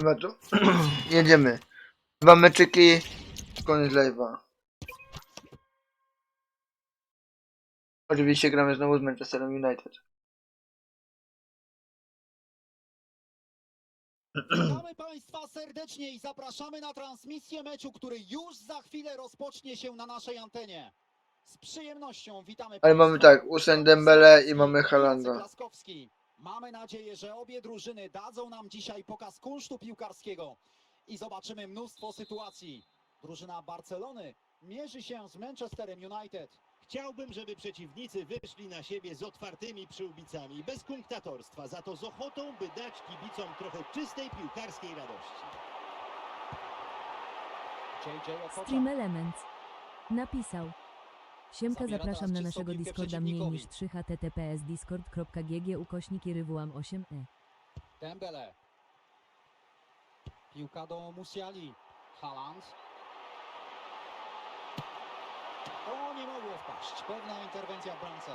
Tu. Jedziemy. Dwa meczyki. Koniec live'a. Oczywiście gramy znowu z Manchesterem United. Witamy Państwa serdecznie i zapraszamy na transmisję meczu, który już za chwilę rozpocznie się na naszej antenie. Z przyjemnością witamy Ale mamy tak, Usain Dembele i mamy Halanda. Laskowski. Mamy nadzieję, że obie drużyny dadzą nam dzisiaj pokaz kunsztu piłkarskiego i zobaczymy mnóstwo sytuacji. Drużyna Barcelony mierzy się z Manchesterem United. Chciałbym, żeby przeciwnicy wyszli na siebie z otwartymi przyłbicami, bez kunktatorstwa, za to z ochotą, by dać kibicom trochę czystej piłkarskiej radości. JJ. Stream Elements napisał. Siemka, zapraszam na naszego Discorda mniej niż przeciwnikowi. 3 https discord.gg ukośnik rywołam 8e. Dembele. Piłka do Musiali. Haaland. To nie mogło wpaść. Pewna interwencja w bramce.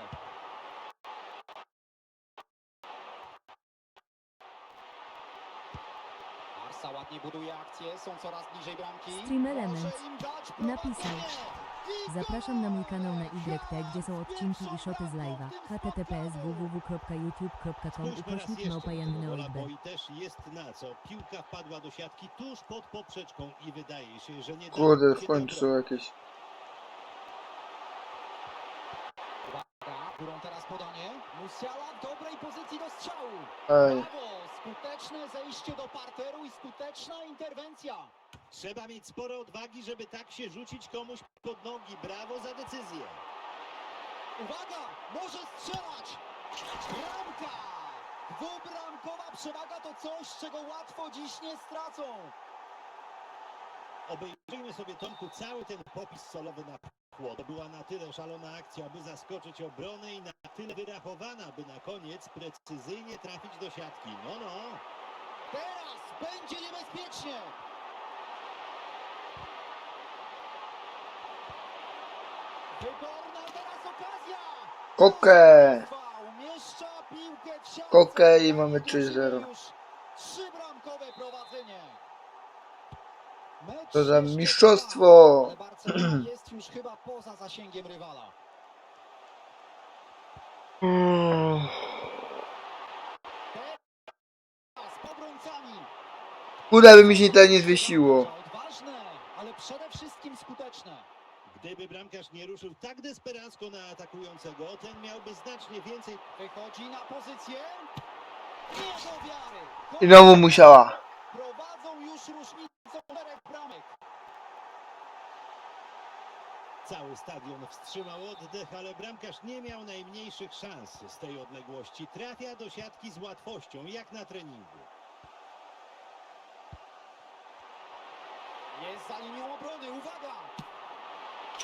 Arsa ładnie buduje akcję, są coraz bliżej bramki. Stream Element napisał. Zapraszam na mój kanał na! YT, gdzie są odcinki i szoty z live'a. https www.youtube.com ukośnik małpa bo i też jest na co. Piłka wpadła do siatki tuż pod poprzeczką i wydaje się, że nie Kurde, w końcu jakieś. Górą teraz podanie. Musiala w dobrej pozycji do strzału. Ej. Brawo! Skuteczne zejście do parteru i skuteczna interwencja. Trzeba mieć sporo odwagi, żeby tak się rzucić komuś pod nogi. Brawo za decyzję. Uwaga! Może strzelać! Bramka! Dwubramkowa przewaga to coś, czego łatwo dziś nie stracą. Obejrzyjmy sobie, Tomku, cały ten popis solowy na. To była na tyle szalona akcja, by zaskoczyć obronę i na tyle wyrachowana, by na koniec precyzyjnie trafić do siatki. No, no. Teraz będzie niebezpiecznie. Siatce. Kokę i mamy Drużyny 3-0. już Trzybramkowe prowadzenie. Mecz To za mistrzostwo! jest już chyba poza zasięgiem rywala. Mm. Kurde, by mi się to nie zwiesiło. Odważne, ale przede wszystkim skuteczne. Gdyby bramkarz nie ruszył tak desperacko na atakującego, ten miałby znacznie więcej Wychodzi na pozycję. Nie do wiary. I znowu musiała. Prowadzą już różnicą czterech bramek. Cały stadion wstrzymał oddech, ale bramkarz nie miał najmniejszych szans z tej odległości. Trafia do siatki z łatwością, jak na treningu. Jest za linią obrony. Uwaga!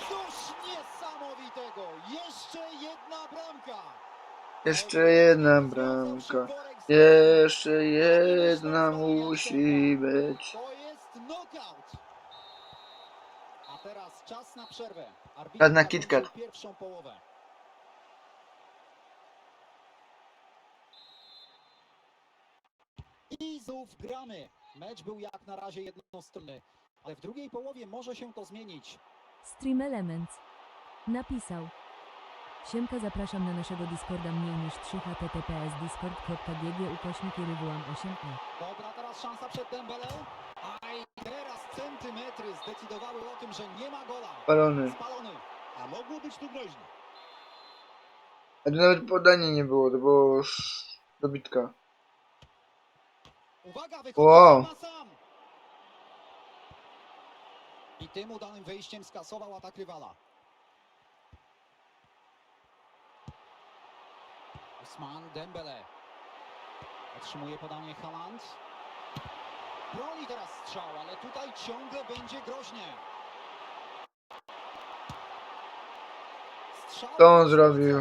Coś niesamowitego. Jeszcze jedna bramka. Jeszcze jedna bramka. Jeszcze jedna musi być. To jest knockout. A teraz czas na przerwę. Arbiter Czas na zakończył KitKat. Pierwszą połowę. I znów gramy. Mecz był jak na razie jednostronny, ale w drugiej połowie może się to zmienić. Stream Elements napisał. Siemka, zapraszam na naszego Discorda mniej niż 3 https discord.gg ukośnik rywołam 8e. Dobra, teraz szansa przed Dembele. Aj, teraz centymetry zdecydowały o tym, że nie ma gola. Palony. Spalony. A mogło być tu groźnie. A to nawet podanie nie było, to było już dobitka. Uwaga, wychodzi Wow. sam na sam. I tym udanym wyjściem skasował atak rywala. Osman Dembele. Otrzymuje podanie Haaland. Broni teraz strzał, ale tutaj ciągle będzie groźnie. Strzał Co on zrobił?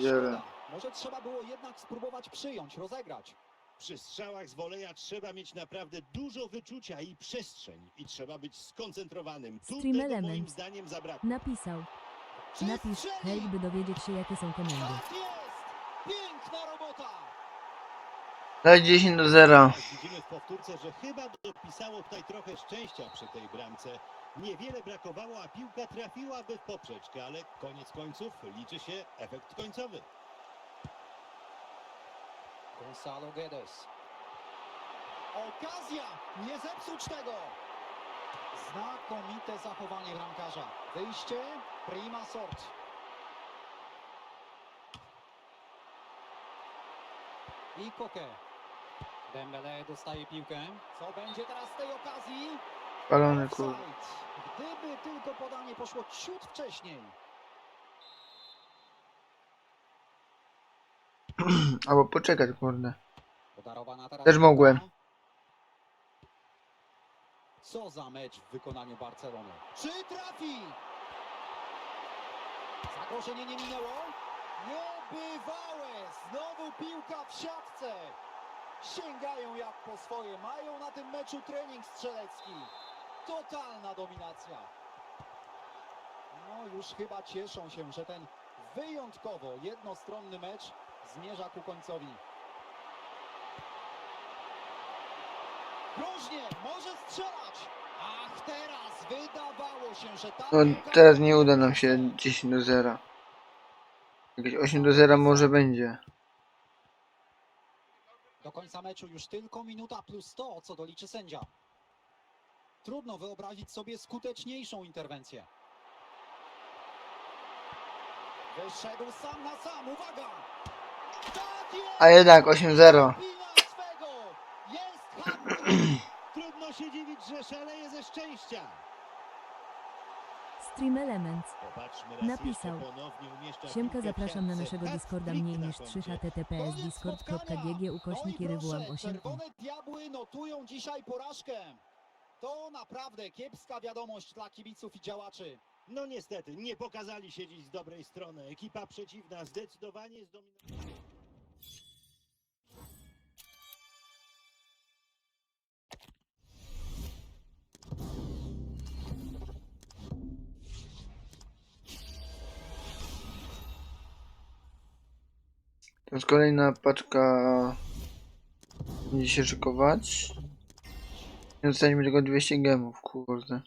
Szkoda. Może trzeba było jednak spróbować przyjąć, rozegrać. Przy strzałach z woleja trzeba mieć naprawdę dużo wyczucia i przestrzeń. I trzeba być skoncentrowanym. Tu Stream tego moim Element. zdaniem zabrakło. Napisał. Czy Napisz strzeli? hej, by dowiedzieć się jakie są komendy. Tak jest! Piękna robota! Daj 10 do 0. Widzimy w powtórce, że chyba dopisało tutaj trochę szczęścia przy tej bramce. Niewiele brakowało, a piłka trafiłaby w poprzeczkę, ale koniec końców liczy się efekt końcowy. Gonzalo Guedes. Okazja! Nie zepsuć tego! Znakomite zachowanie bramkarza. Wyjście prima sort. I Koke. Dembele dostaje piłkę. Co będzie teraz z tej okazji? Palony. Offside. Gdyby tylko podanie poszło ciut wcześniej. Albo poczekać kurde. Też mogłem. Co za mecz w wykonaniu Barcelony. Czy trafi? Zagrożenie nie minęło. Niebywałe! Znowu piłka w siatce. Sięgają jak po swoje. Mają na tym meczu trening strzelecki. Totalna dominacja. No już chyba cieszą się, że ten wyjątkowo jednostronny mecz zmierza ku końcowi. Groźnie, może strzelać! Ach, teraz wydawało się, że No teraz nie uda nam się 10 do 0. Jakieś 8 do 0 może będzie. Do końca meczu już tylko minuta plus to, co doliczy sędzia. Trudno wyobrazić sobie skuteczniejszą interwencję. Wyszedł sam na sam, uwaga! A jednak 8-0. Pina swego! Jest hat-trick! Trudno się dziwić, że szaleje ze szczęścia. Stream raz Napisał. Siemka zapraszam na naszego Discorda mniej niż 3 koncie. https discord.gg ukośnik i proszę, 8 Czerwone Diabły notują dzisiaj porażkę. To naprawdę kiepska wiadomość dla kibiców i działaczy. No niestety, nie pokazali się dziś z dobrej strony. Ekipa przeciwna zdecydowanie zdominowała. To jest kolejna paczka. Będzie się szykować. I dostaniemy tylko 200 gemów, kurde.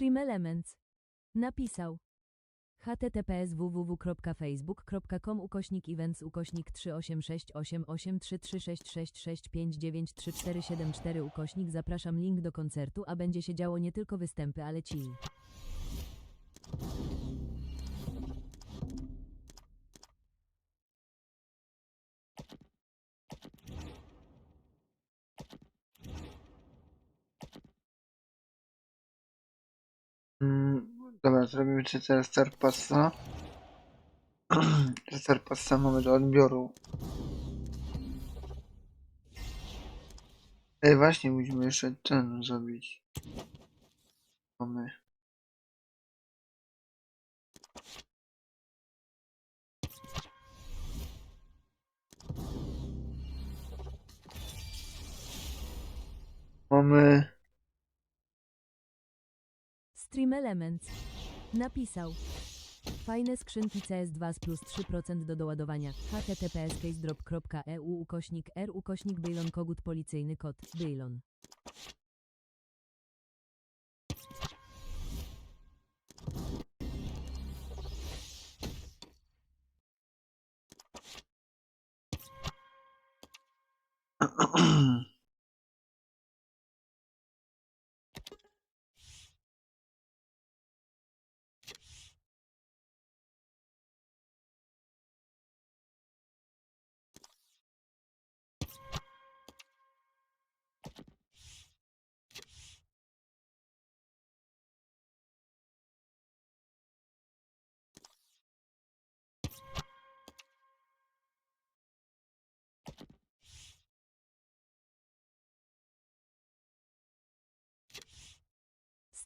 Stream Elements. Napisał. https www.facebook.com ukośnik events ukośnik 38688336665934474 ukośnik zapraszam link do koncertu, a będzie się działo nie tylko występy, ale chill. Dobra, zrobimy czy teraz Star Passa. Star Passa mamy do odbioru. Ej, właśnie, musimy jeszcze ten zrobić. Mamy. Mamy. Stream Elements. Napisał. Fajne skrzynki CS2 z plus 3% do doładowania. https casedrop.eu ukośnik r ukośnik Bejlon kogut policyjny kod Bejlon.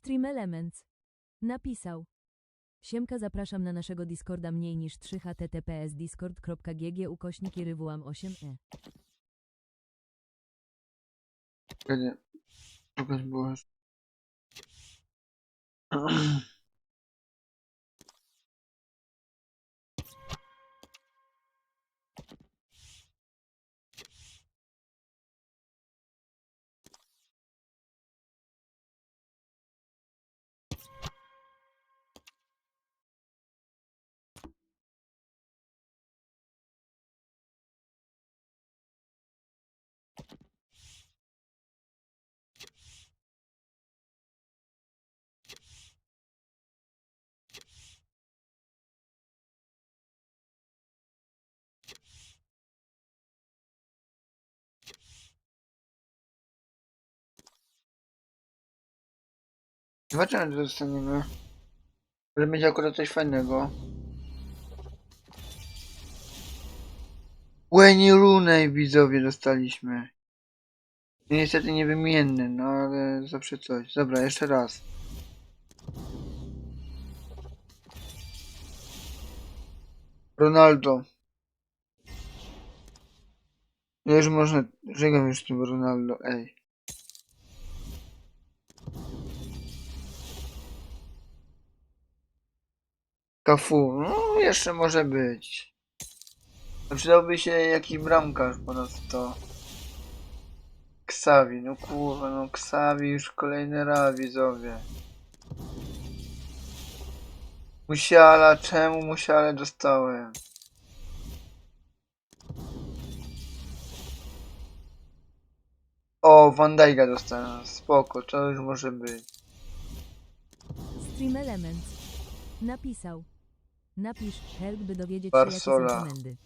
Stream Elements. Napisał. Siemka zapraszam na naszego Discorda mniej niż 3 https discord.gg ukośnik i rywołam 8e. Czekajcie. Pokaż było. Zobaczymy, co dostaniemy. Ale będzie akurat coś fajnego. Wayne Rooney widzowie dostaliśmy. Niestety niewymienny, no ale zawsze coś. Dobra, jeszcze raz. Ronaldo. Ja już można... Żegam już z tym Ronaldo, ej. Kafu, no jeszcze może być. Przydałby się jakiś bramkarz ponad to. Ksawi, no kurwa, no Ksawi już kolejny raz widzowie. Musiala, czemu musiale dostałem? O, Van Dijk'a dostałem, spoko, to już może być. Stream Elements. Napisał. Napisz help, by dowiedzieć się, Barsola. jakie są komendy.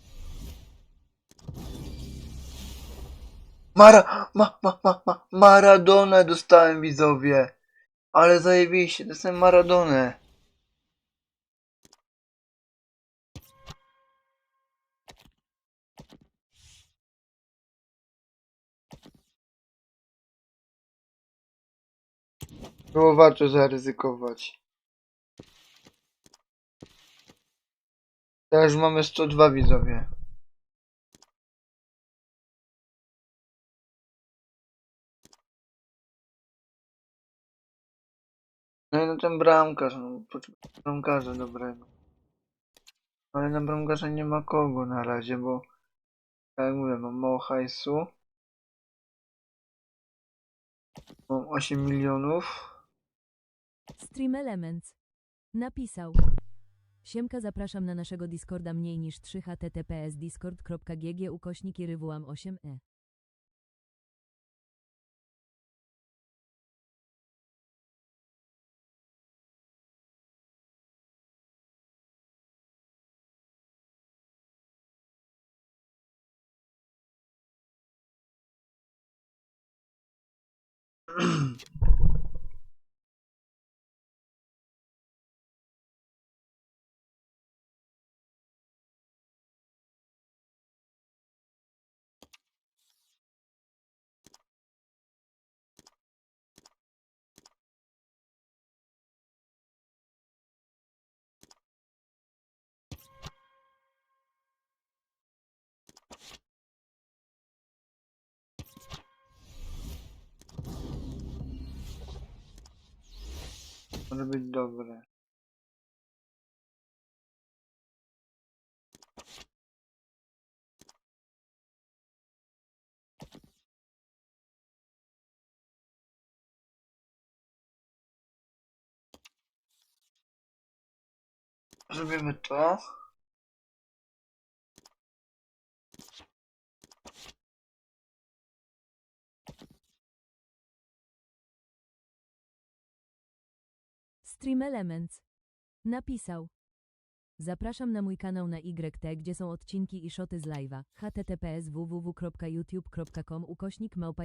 Mara, ma, ma, ma, ma, Maradonę dostałem widzowie. Ale zajebiście, dostałem Maradonę. Było warto zaryzykować. Teraz mamy 102 widzowie. No i no ten bramkarz, no potrzebuję bramkarza dobrego. Ale na bramkarza nie ma kogo na razie, bo tak jak mówię, mam mało hajsu. Mam 8 milionów. Stream Elements. Napisał. Siemka zapraszam na naszego Discorda mniej niż 3 https discord.gg ukośniki rywołam 8e. Może być dobre. Zrobimy to. Stream Elements. Napisał. Zapraszam na mój kanał na YT, gdzie są odcinki i szoty z live'a. https www.youtube.com ukośnik małpa.